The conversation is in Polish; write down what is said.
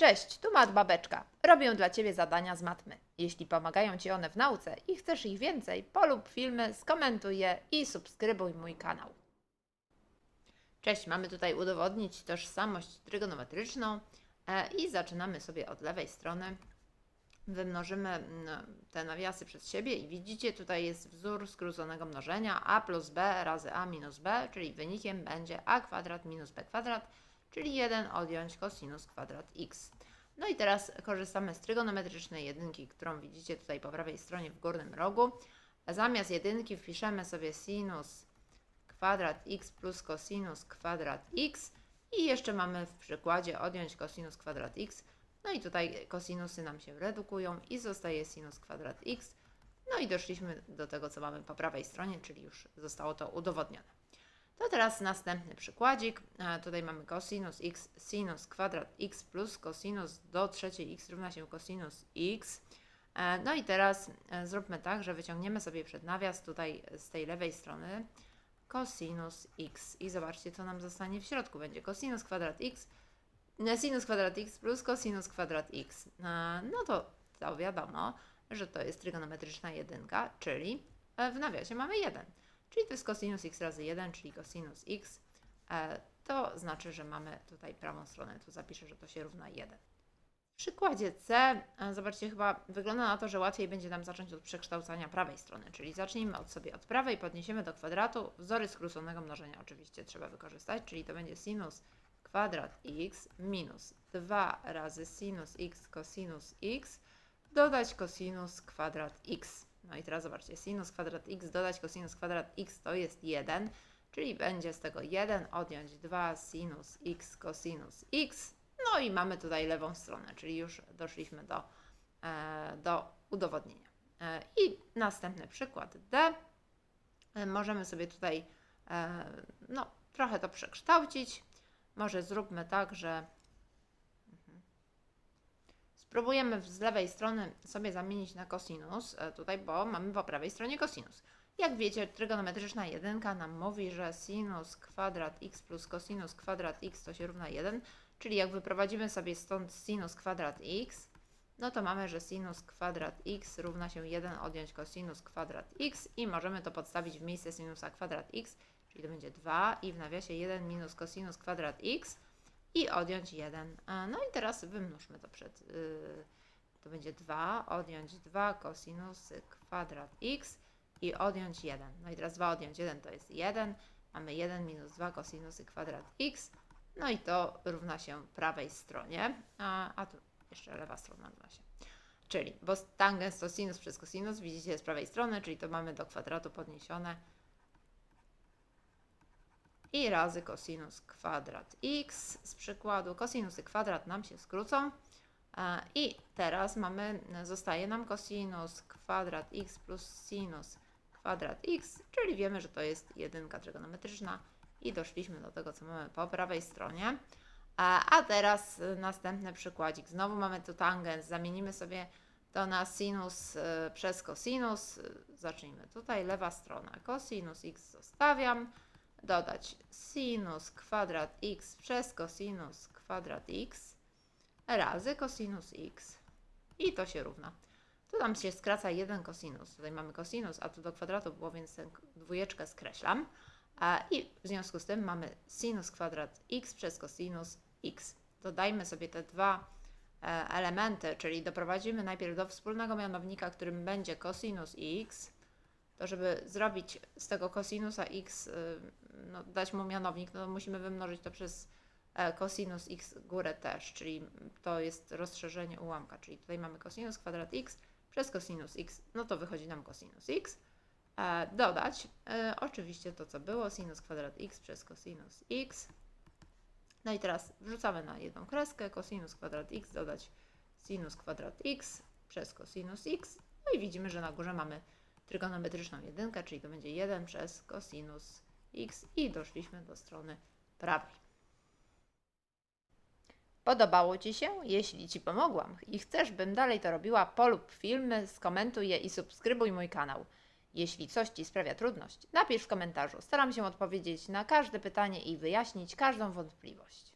Cześć, tu Mat Babeczka. Robię dla Ciebie zadania z matmy. Jeśli pomagają Ci one w nauce i chcesz ich więcej, polub filmy, skomentuj je i subskrybuj mój kanał. Cześć, mamy tutaj udowodnić tożsamość trygonometryczną e, i zaczynamy sobie od lewej strony. Wymnożymy mm, te nawiasy przez siebie i widzicie, tutaj jest wzór skróconego mnożenia a plus b razy a minus b, czyli wynikiem będzie a kwadrat minus b kwadrat, czyli 1 odjąć cosinus kwadrat x. No i teraz korzystamy z trygonometrycznej jedynki, którą widzicie tutaj po prawej stronie w górnym rogu. Zamiast jedynki wpiszemy sobie sinus kwadrat x plus cosinus kwadrat x i jeszcze mamy w przykładzie odjąć cosinus kwadrat x. No i tutaj kosinusy nam się redukują i zostaje sinus kwadrat x. No i doszliśmy do tego, co mamy po prawej stronie, czyli już zostało to udowodnione. To teraz następny przykładzik. Tutaj mamy cosinus x sinus kwadrat x plus cosinus do trzeciej x równa się cosinus x. E, No i teraz e, zróbmy tak, że wyciągniemy sobie przed nawias tutaj z tej lewej strony cosinus x i zobaczcie, co nam zostanie w środku. Będzie cosinus kwadrat x, e, sinus kwadrat x plus cosinus kwadrat x. No to, to wiadomo, że to jest trygonometryczna jedynka, czyli w nawiasie mamy 1. Czyli to jest cosinus x razy 1, czyli cosinus x. E, To znaczy, że mamy tutaj prawą stronę. Tu zapiszę, że to się równa 1. W przykładzie C, e, zobaczcie, chyba wygląda na to, że łatwiej będzie nam zacząć od przekształcania prawej strony, czyli zacznijmy od sobie od prawej, podniesiemy do kwadratu, wzory skróconego mnożenia oczywiście trzeba wykorzystać, czyli to będzie sinus kwadrat x minus 2 razy sinus x cosinus x dodać cosinus kwadrat x. No i teraz zobaczcie, sinus kwadrat x dodać cosinus kwadrat x to jest 1, czyli będzie z tego 1 odjąć 2 sinus x cosinus x. No i mamy tutaj lewą stronę, czyli już doszliśmy do, e, do udowodnienia. E, I następny przykład D. E, możemy sobie tutaj no, trochę to przekształcić. Może zróbmy tak, że Spróbujemy z lewej strony sobie zamienić na cosinus, e, tutaj, bo mamy po prawej stronie cosinus. Jak wiecie, trygonometryczna jedynka nam mówi, że sinus kwadrat x plus cosinus kwadrat x to się równa 1, czyli jak wyprowadzimy sobie stąd sinus kwadrat x, no to mamy, że sinus kwadrat x równa się 1 odjąć cosinus kwadrat x i możemy to podstawić w miejsce sinusa kwadrat x, czyli to będzie 2 i w nawiasie 1 minus cosinus kwadrat x, i odjąć 1. A, No i teraz wymnóżmy to przed. Yy, to będzie 2, odjąć 2 cosinusy kwadrat x i odjąć 1. No i teraz 2 odjąć 1 to jest 1. Mamy 1 minus 2 cosinusy kwadrat x. No i to równa się prawej stronie, a, a tu jeszcze lewa strona równa się. Czyli, bo tangens to sinus przez cosinus, widzicie z prawej strony, czyli to mamy do kwadratu podniesione i razy cosinus kwadrat x z przykładu. Cosinusy kwadrat nam się skrócą. E, I teraz mamy, zostaje nam cosinus kwadrat x plus sinus kwadrat x, czyli wiemy, że to jest jedynka trygonometryczna i doszliśmy do tego, co mamy po prawej stronie. E, A teraz następny przykładzik. Znowu mamy tu tangens, zamienimy sobie to na sinus e, przez cosinus. Zacznijmy tutaj, lewa strona. Cosinus x zostawiam dodać sinus kwadrat x przez cosinus kwadrat x razy cosinus x i to się równa. Tu nam się skraca jeden cosinus. Tutaj mamy cosinus, a tu do kwadratu było, więc tę dwójeczkę skreślam. I w związku z tym mamy sinus kwadrat x przez cosinus x. Dodajmy sobie te dwa e, elementy, czyli doprowadzimy najpierw do wspólnego mianownika, którym będzie cosinus x, to żeby zrobić z tego cosinusa x, y, no, dać mu mianownik, no musimy wymnożyć to przez e, cosinus x górę też, czyli to jest rozszerzenie ułamka, czyli tutaj mamy cosinus kwadrat x przez cosinus x, no to wychodzi nam cosinus x. E, Dodać e, oczywiście to, co było, sinus kwadrat x przez cosinus x. No i teraz wrzucamy na jedną kreskę cosinus kwadrat x, dodać sinus kwadrat x przez cosinus x. No i widzimy, że na górze mamy trygonometryczną jedynkę, czyli to będzie 1 przez cosinus x i doszliśmy do strony prawej. Podobało Ci się? Jeśli Ci pomogłam i chcesz, bym dalej to robiła, polub filmy, skomentuj je i subskrybuj mój kanał. Jeśli coś Ci sprawia trudność, napisz w komentarzu. Staram się odpowiedzieć na każde pytanie i wyjaśnić każdą wątpliwość.